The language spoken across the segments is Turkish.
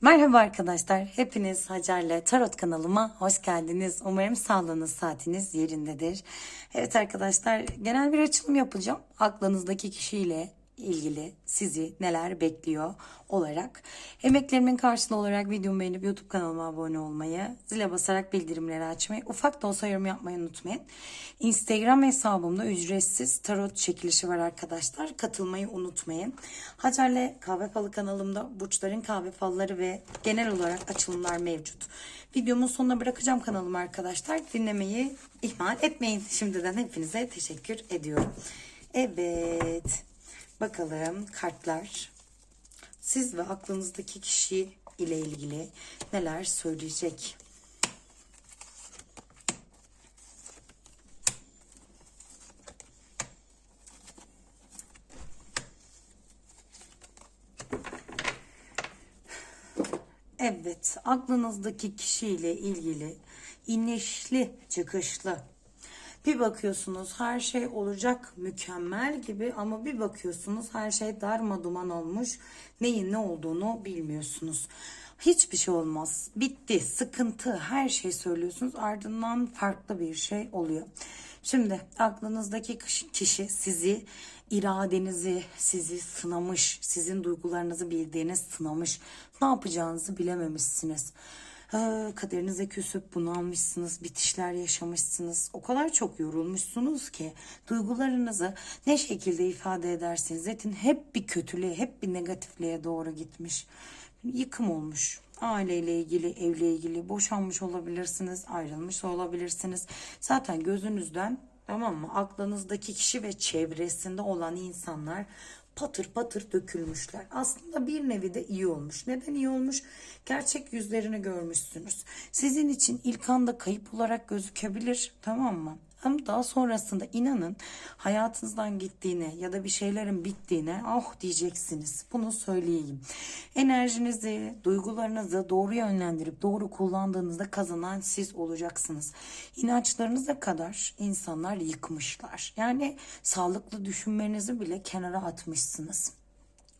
Merhaba arkadaşlar. Hepiniz Hacer'le Tarot kanalıma hoş geldiniz. Umarım sağlığınız, saatiniz yerindedir. Evet arkadaşlar, genel bir açılım yapacağım. Aklınızdaki kişiyle ilgili sizi neler bekliyor olarak. Emeklerimin karşılığı olarak videomu beğenip YouTube kanalıma abone olmayı, zile basarak bildirimleri açmayı, ufak da olsa yorum yapmayı unutmayın. Instagram hesabımda ücretsiz tarot çekilişi var arkadaşlar. Katılmayı unutmayın. Hacer'le Kahve Falı kanalımda burçların kahve falları ve genel olarak açılımlar mevcut. Videomun sonuna bırakacağım kanalımı arkadaşlar. Dinlemeyi ihmal etmeyin. Şimdiden hepinize teşekkür ediyorum. Evet. Bakalım kartlar siz ve aklınızdaki kişi ile ilgili neler söyleyecek? Evet, aklınızdaki kişiyle ilgili inişli çıkışlı bir bakıyorsunuz her şey olacak mükemmel gibi ama bir bakıyorsunuz her şey darma duman olmuş. Neyin ne olduğunu bilmiyorsunuz. Hiçbir şey olmaz. Bitti. Sıkıntı. Her şey söylüyorsunuz. Ardından farklı bir şey oluyor. Şimdi aklınızdaki kişi sizi iradenizi, sizi sınamış, sizin duygularınızı bildiğiniz sınamış. Ne yapacağınızı bilememişsiniz. Kaderinize küsüp bunalmışsınız, bitişler yaşamışsınız. O kadar çok yorulmuşsunuz ki duygularınızı ne şekilde ifade edersiniz. Zaten hep bir kötülüğe, hep bir negatifliğe doğru gitmiş. Yıkım olmuş. Aileyle ilgili, evle ilgili boşanmış olabilirsiniz, ayrılmış olabilirsiniz. Zaten gözünüzden tamam mı? Aklınızdaki kişi ve çevresinde olan insanlar patır patır dökülmüşler. Aslında bir nevi de iyi olmuş. Neden iyi olmuş? Gerçek yüzlerini görmüşsünüz. Sizin için ilk anda kayıp olarak gözükebilir tamam mı? Ama daha sonrasında inanın hayatınızdan gittiğine ya da bir şeylerin bittiğine ah diyeceksiniz. Bunu söyleyeyim. Enerjinizi, duygularınızı doğru yönlendirip doğru kullandığınızda kazanan siz olacaksınız. İnançlarınıza kadar insanlar yıkmışlar. Yani sağlıklı düşünmenizi bile kenara atmışsınız.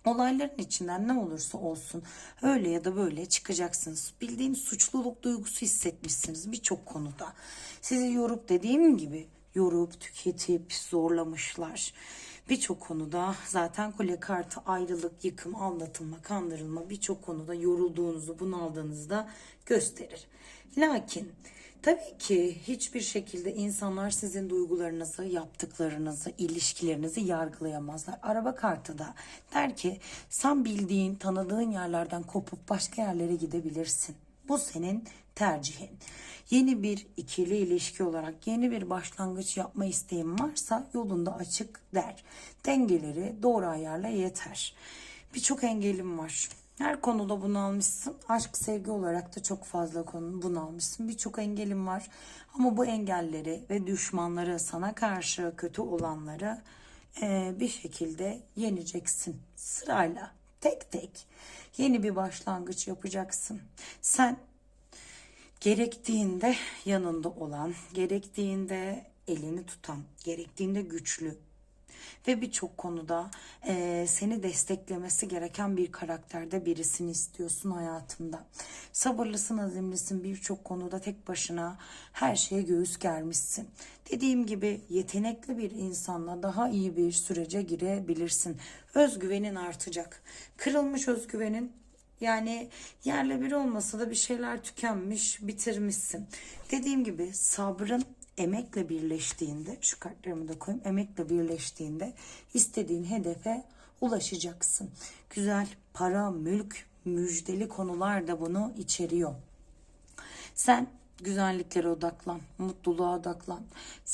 Olayların içinden ne olursa olsun öyle ya da böyle çıkacaksınız. Bildiğim suçluluk duygusu hissetmişsiniz birçok konuda. Sizi yorup dediğim gibi yorup tüketip zorlamışlar. Birçok konuda zaten kule kartı ayrılık, yıkım, aldatılma, kandırılma birçok konuda yorulduğunuzu, bunaldığınızda gösterir. Lakin Tabii ki hiçbir şekilde insanlar sizin duygularınızı, yaptıklarınızı, ilişkilerinizi yargılayamazlar. Araba kartı da der ki sen bildiğin, tanıdığın yerlerden kopup başka yerlere gidebilirsin. Bu senin tercihin. Yeni bir ikili ilişki olarak yeni bir başlangıç yapma isteğin varsa yolunda açık der. Dengeleri doğru ayarla yeter. Birçok engelim var. Her konuda bunalmışsın. Aşk, sevgi olarak da çok fazla konu bunalmışsın. Birçok engelin var. Ama bu engelleri ve düşmanları, sana karşı kötü olanları bir şekilde yeneceksin. Sırayla, tek tek yeni bir başlangıç yapacaksın. Sen gerektiğinde yanında olan, gerektiğinde elini tutan, gerektiğinde güçlü, ve birçok konuda e, seni desteklemesi gereken bir karakterde birisini istiyorsun hayatında. Sabırlısın, azimlisin birçok konuda tek başına her şeye göğüs germişsin. Dediğim gibi yetenekli bir insanla daha iyi bir sürece girebilirsin. Özgüvenin artacak. Kırılmış özgüvenin yani yerle bir olmasa da bir şeyler tükenmiş, bitirmişsin. Dediğim gibi sabrın emekle birleştiğinde şu kartlarımı da koyayım emekle birleştiğinde istediğin hedefe ulaşacaksın. Güzel para, mülk, müjdeli konular da bunu içeriyor. Sen güzelliklere odaklan, mutluluğa odaklan.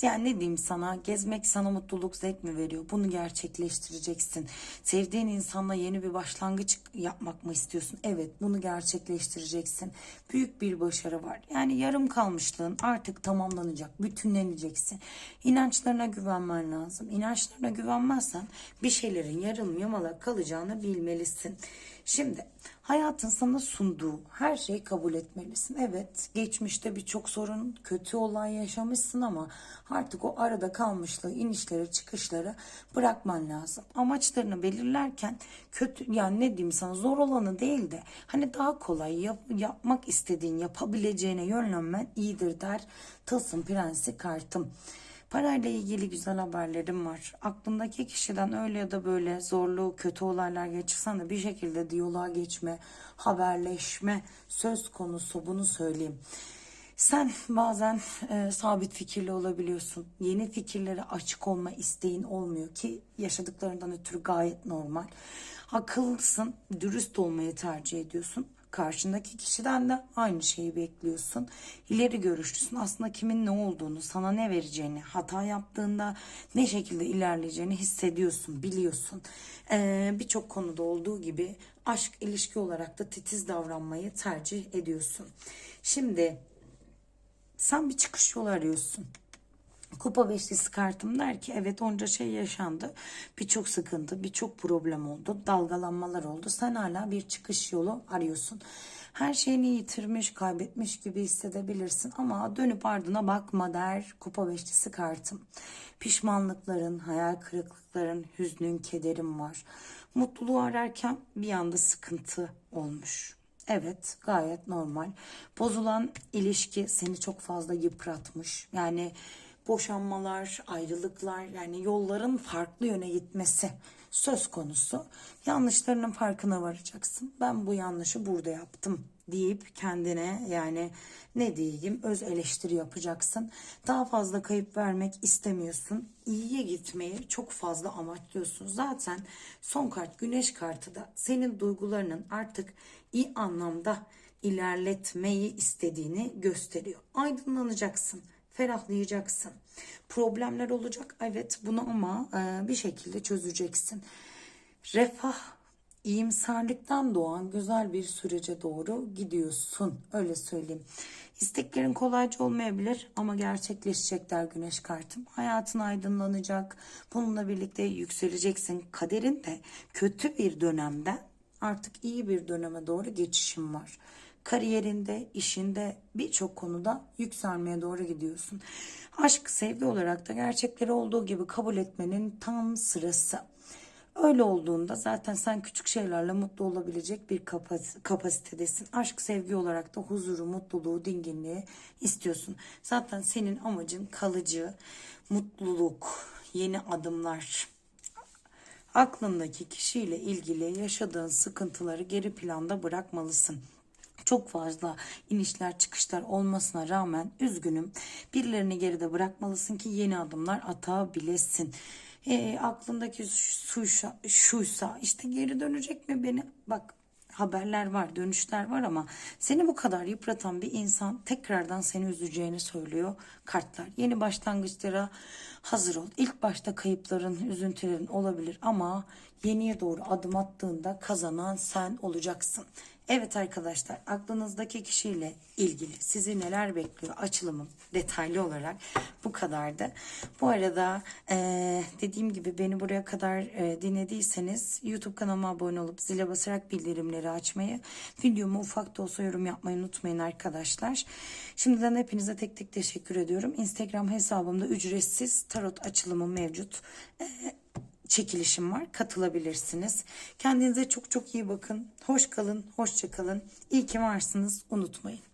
Yani ne diyeyim sana, gezmek sana mutluluk zevk mi veriyor? Bunu gerçekleştireceksin. Sevdiğin insanla yeni bir başlangıç yapmak mı istiyorsun? Evet, bunu gerçekleştireceksin. Büyük bir başarı var. Yani yarım kalmışlığın artık tamamlanacak, bütünleneceksin. İnançlarına güvenmen lazım. İnançlarına güvenmezsen bir şeylerin yarım yamalak kalacağını bilmelisin. Şimdi hayatın sana sunduğu her şeyi kabul etmelisin. Evet geçmişte birçok sorun kötü olay yaşamışsın ama artık o arada kalmışlığı inişleri çıkışları bırakman lazım. Amaçlarını belirlerken kötü yani ne diyeyim sana zor olanı değil de hani daha kolay yap- yapmak istediğin yapabileceğine yönlenmen iyidir der Tılsım Prensi kartım. Parayla ilgili güzel haberlerim var. Aklındaki kişiden öyle ya da böyle zorlu, kötü olaylar geçirsen de bir şekilde diyaloğa geçme, haberleşme söz konusu bunu söyleyeyim. Sen bazen e, sabit fikirli olabiliyorsun. Yeni fikirlere açık olma isteğin olmuyor ki yaşadıklarından ötürü gayet normal. Akıllısın, dürüst olmayı tercih ediyorsun. Karşındaki kişiden de aynı şeyi bekliyorsun. İleri görüşlüsün. Aslında kimin ne olduğunu, sana ne vereceğini, hata yaptığında ne şekilde ilerleyeceğini hissediyorsun, biliyorsun. Ee, Birçok konuda olduğu gibi aşk ilişki olarak da titiz davranmayı tercih ediyorsun. Şimdi sen bir çıkış yolu arıyorsun. Kupa beşlisi kartım der ki evet onca şey yaşandı. Birçok sıkıntı, birçok problem oldu. Dalgalanmalar oldu. Sen hala bir çıkış yolu arıyorsun. Her şeyini yitirmiş, kaybetmiş gibi hissedebilirsin ama dönüp ardına bakma der kupa beşlisi kartım. Pişmanlıkların, hayal kırıklıkların, hüznün, kederin var. Mutluluğu ararken bir anda sıkıntı olmuş. Evet gayet normal. Bozulan ilişki seni çok fazla yıpratmış. Yani boşanmalar, ayrılıklar yani yolların farklı yöne gitmesi söz konusu. Yanlışlarının farkına varacaksın. Ben bu yanlışı burada yaptım deyip kendine yani ne diyeyim öz eleştiri yapacaksın. Daha fazla kayıp vermek istemiyorsun. İyiye gitmeyi çok fazla amaçlıyorsun. Zaten son kart güneş kartı da senin duygularının artık iyi anlamda ilerletmeyi istediğini gösteriyor. Aydınlanacaksın ferahlayacaksın. Problemler olacak evet bunu ama e, bir şekilde çözeceksin. Refah, iyimserlikten doğan güzel bir sürece doğru gidiyorsun. Öyle söyleyeyim. İsteklerin kolayca olmayabilir ama gerçekleşecek der güneş kartım. Hayatın aydınlanacak. Bununla birlikte yükseleceksin. Kaderin de kötü bir dönemden artık iyi bir döneme doğru geçişim var kariyerinde, işinde birçok konuda yükselmeye doğru gidiyorsun. Aşk, sevgi olarak da gerçekleri olduğu gibi kabul etmenin tam sırası. Öyle olduğunda zaten sen küçük şeylerle mutlu olabilecek bir kapas- kapasitedesin. Aşk, sevgi olarak da huzuru, mutluluğu, dinginliği istiyorsun. Zaten senin amacın kalıcı, mutluluk, yeni adımlar, aklındaki kişiyle ilgili yaşadığın sıkıntıları geri planda bırakmalısın. Çok fazla inişler çıkışlar olmasına rağmen üzgünüm. Birilerini geride bırakmalısın ki yeni adımlar atabilesin. E, aklındaki şuysa, şuysa işte geri dönecek mi beni? Bak haberler var, dönüşler var ama seni bu kadar yıpratan bir insan tekrardan seni üzeceğini söylüyor kartlar. Yeni başlangıçlara hazır ol. İlk başta kayıpların, üzüntülerin olabilir ama yeniye doğru adım attığında kazanan sen olacaksın. Evet arkadaşlar aklınızdaki kişiyle ilgili sizi neler bekliyor açılımım detaylı olarak bu kadardı. Bu arada eee, dediğim gibi beni buraya kadar eee, dinlediyseniz YouTube kanalıma abone olup zile basarak bildirimleri açmayı, videomu ufak da olsa yorum yapmayı unutmayın arkadaşlar. Şimdiden hepinize tek tek teşekkür ediyorum. Instagram hesabımda ücretsiz tarot açılımı mevcut. Eee, çekilişim var. Katılabilirsiniz. Kendinize çok çok iyi bakın. Hoş kalın, hoşça kalın. İyi ki varsınız. Unutmayın.